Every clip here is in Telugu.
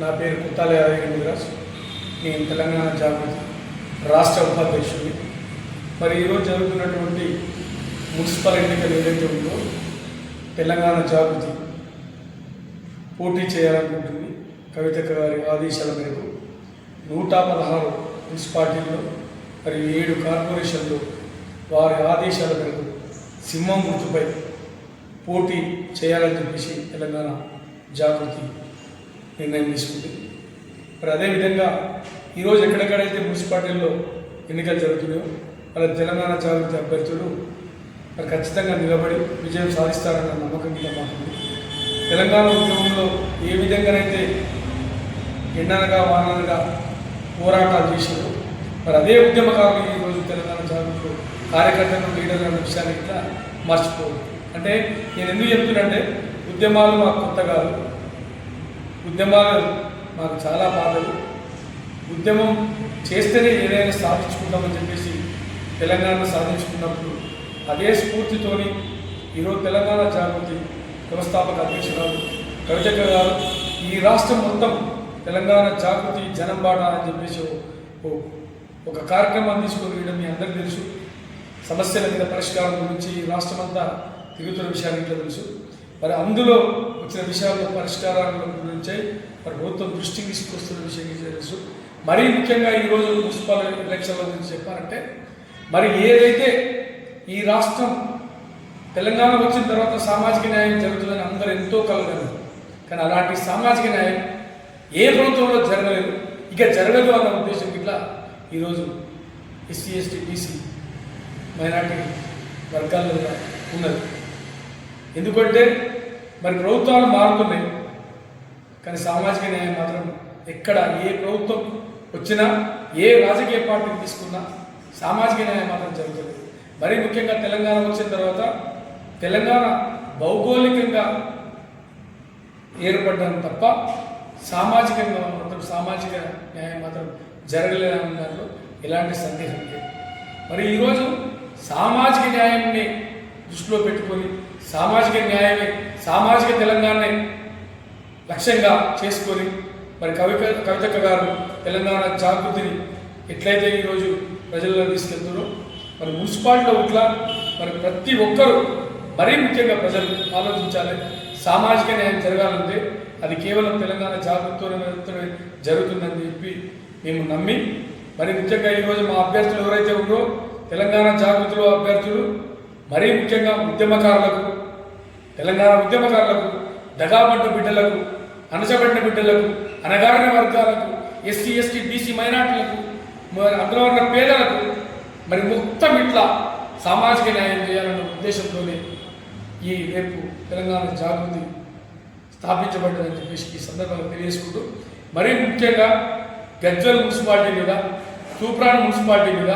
నా పేరు కుత్తాల యాదగిరిరాజ్ నేను తెలంగాణ జాగృతి రాష్ట్ర ఉపాధ్యక్షుడిని. మరి ఈరోజు జరుగుతున్నటువంటి మున్సిపల్ ఎన్నికలు ఏదైతే ఉందో తెలంగాణ జాగృతి పోటీ చేయాలనుకుంటుంది కవిత గారి ఆదేశాల మేరకు నూట పదహారు మున్సిపాలిటీల్లో మరియు ఏడు కార్పొరేషన్లు వారి ఆదేశాల మేరకు సింహం గుర్తుపై పోటీ చేయాలని చెప్పేసి తెలంగాణ జాగృతి నిర్ణయం తీసుకుంది. మరి అదేవిధంగా ఈరోజు ఎక్కడెక్కడైతే మున్సిపాలిటీల్లో ఎన్నికలు జరుగుతున్నాయో వాళ్ళ తెలంగాణ జాగృతి అభ్యర్థులు మరి ఖచ్చితంగా నిలబడి విజయం సాధిస్తారన్న నమ్మకం మీద మాకుంది. తెలంగాణ ఉద్యమంలో ఏ విధంగానైతే ఎండనగా వానలుగా పోరాటాలు చేశారు మరి అదే ఉద్యమకారులు ఈరోజు తెలంగాణ జాగృతిలో కార్యకర్తలు లీడర్లు అన్న విషయాన్ని ఇట్లా మర్చిపోదు అంటే నేను ఎందుకు చెప్తున్నానంటే ఉద్యమాలు మాకు కొత్త కాదు. ఉద్యమాలు మాకు చాలా బాధలు. ఉద్యమం చేస్తేనే ఏదైనా సాధించుకుంటామని చెప్పేసి తెలంగాణ సాధించుకున్నప్పుడు అదే స్ఫూర్తితోని ఈరోజు తెలంగాణ జాగృతి వ్యవస్థాపక అధ్యక్షురాలు కవితక్క గారు ఈ రాష్ట్రం మొత్తం తెలంగాణ జాగృతి జనంబాట అని చెప్పేసి ఒక కార్యక్రమాన్ని తీసుకొని వేయడం మీ అందరికీ తెలుసు. సమస్యల మీద పరిష్కారం గురించి ఈ రాష్ట్రం అంతా తిరుగుతున్న విషయాన్ని ఇట్లా తెలుసు. మరి అందులో వచ్చిన విషయాల్లో పరిష్కారాల గురించి మరి ప్రభుత్వం దృష్టికి తీసుకొస్తున్న విషయం తెలుసు? మరీ ముఖ్యంగా ఈరోజు మున్సిపల్ ఎలక్షన్ల గురించి చెప్పాలంటే మరి ఏదైతే ఈ రాష్ట్రం తెలంగాణ వచ్చిన తర్వాత సామాజిక న్యాయం జరుగుతుందని అందరూ ఎంతో కలగలరు కానీ అలాంటి సామాజిక న్యాయం ఏ ప్రభుత్వంలో జరగలేదు. ఇక జరగదు అన్న ఉద్దేశం ఇట్లా ఈరోజు ఎస్సీ ఎస్టీ బీసీ మైనార్టీ వర్గాల్లో ఉన్నది. ఎందుకంటే మరి ప్రభుత్వాలు మారుతున్నాయి కానీ సామాజిక న్యాయం మాత్రం ఎక్కడ ఏ ప్రభుత్వం వచ్చినా ఏ రాజకీయ పార్టీని తీసుకున్నా సామాజిక న్యాయం మాత్రం జరుగుతుంది. మరీ ముఖ్యంగా తెలంగాణ వచ్చిన తర్వాత తెలంగాణ భౌగోళికంగా ఏర్పడ్డం తప్ప సామాజికంగా మాత్రం సామాజిక న్యాయం మాత్రం జరగలేదన్న దాంట్లో ఎలాంటి సందేహం లేదు. మరి ఈరోజు సామాజిక న్యాయాన్ని దృష్టిలో పెట్టుకొని సామాజిక న్యాయమే సామాజిక తెలంగాణ లక్ష్యంగా చేసుకొని మరి కవి కవితక్క గారు తెలంగాణ జాగృతిని ఎట్లయితే ఈరోజు ప్రజల్లో తీసుకెళ్తున్నారో మరి మున్సిపాలిటీలో ఇట్లా మరి ప్రతి ఒక్కరూ మరీ ముఖ్యంగా ప్రజలు ఆలోచించాలి. సామాజిక న్యాయం జరగాలంటే అది కేవలం తెలంగాణ జాగృతితోనే జరుగుతుందని చెప్పి మేము నమ్మి మరి ముఖ్యంగా ఈరోజు మా అభ్యర్థులు ఎవరైతే ఉన్నారో తెలంగాణ జాగృతిలో అభ్యర్థులు మరీ ముఖ్యంగా ఉద్యమకారులకు తెలంగాణ ఉద్యమకారులకు దగాబడ్డ బిడ్డలకు అణచబడిన బిడ్డలకు అనగారిన వర్గాలకు ఎస్సీ ఎస్టీ బీసీ మైనార్టీలకు అందులో ఉన్న పేదలకు మరి మొత్తం ఇట్లా సామాజిక న్యాయం చేయాలన్న ఉద్దేశంతోనే ఈ రేపు తెలంగాణ జాగృతి స్థాపించబడ్డదని చెప్పేసి ఈ సందర్భంగా తెలియజేసుకుంటూ మరీ ముఖ్యంగా గజ్వల్ మున్సిపాలిటీ మీద తూప్రాన్ మున్సిపాలిటీ మీద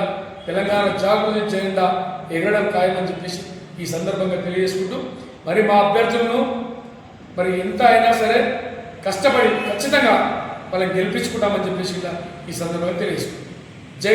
తెలంగాణ జాగృతి జెండా ఎగరడం ఖాయమని చెప్పేసి ఈ సందర్భంగా తెలియజేసుకుంటూ మరి మా అభ్యర్థులను మరి ఎంత అయినా సరే కష్టపడి ఖచ్చితంగా వాళ్ళని గెలిపించుకుంటామని చెప్పేసి ఇలా ఈ సందర్భంగా తెలియజేసుకుంటాం జై